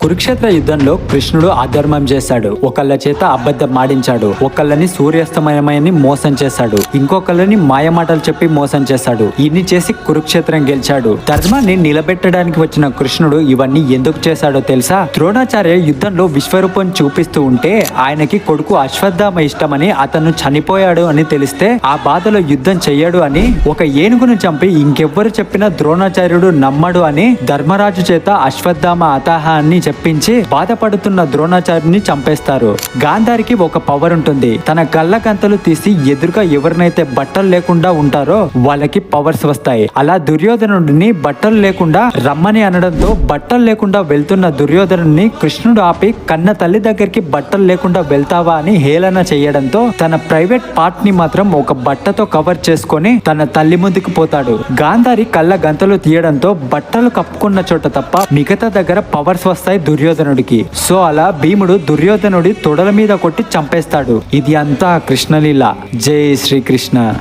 కురుక్షేత్ర యుద్ధంలో కృష్ణుడు అధర్మం చేశాడు. ఒకళ్ళ చేత అబద్ధం మాడించాడు ఒకళ్ళని సూర్యాస్తమయమని మోసం చేశాడు. ఇంకొకళ్ళని మాయమాటలు చెప్పి మోసం చేశాడు. ఇన్ని చేసి కురుక్షేత్రం గెలిచాడు. ధర్మాన్ని నిలబెట్టడానికి వచ్చిన కృష్ణుడు ఇవన్నీ ఎందుకు చేశాడో తెలుసా? ద్రోణాచార్య యుద్ధంలో విశ్వరూపం చూపిస్తూ ఉంటే ఆయనకి కొడుకు అశ్వత్థామ ఇష్టమని అతను చనిపోయాడు అని తెలిస్తే ఆ బాధలో యుద్ధం చెయ్యడు అని ఒక ఏనుగును చంపి ఇంకెవ్వరు చెప్పినా ద్రోణాచార్యుడు నమ్మడు అని ధర్మరాజు చేత అశ్వత్థామ అతాహాన్ని చెప్పించి బాధపడుతున్న ద్రోణాచార్యుని చంపేస్తారు. గాంధారికి ఒక పవర్ ఉంటుంది. తన కళ్ళ గంతలు తీసి ఎదురుగా ఎవరినైతే బట్టలు లేకుండా ఉంటారో వాళ్ళకి పవర్స్ వస్తాయి. అలా దుర్యోధనుడిని బట్టలు లేకుండా రమ్మని అనడంతో బట్టలు లేకుండా వెళ్తున్న దుర్యోధనుడిని కృష్ణుడు ఆపి కన్న తల్లి దగ్గరికి బట్టలు లేకుండా వెళ్తావా అని హేళన చేయడంతో తన ప్రైవేట్ పార్ట్ని మాత్రం ఒక బట్టతో కవర్ చేసుకొని తన తల్లి ముందుకు పోతాడు. గాంధారి కళ్ళ గంతలు తీయడంతో బట్టలు కప్పుకున్న చోట తప్ప మిగతా దగ్గర పవర్స్ వస్తాయి దుర్యోధనుడికి. సో అలా భీముడు దుర్యోధనుడి తొడల మీద కొట్టి చంపేస్తాడు. ఇది అంతా కృష్ణలీల. జై శ్రీకృష్ణ.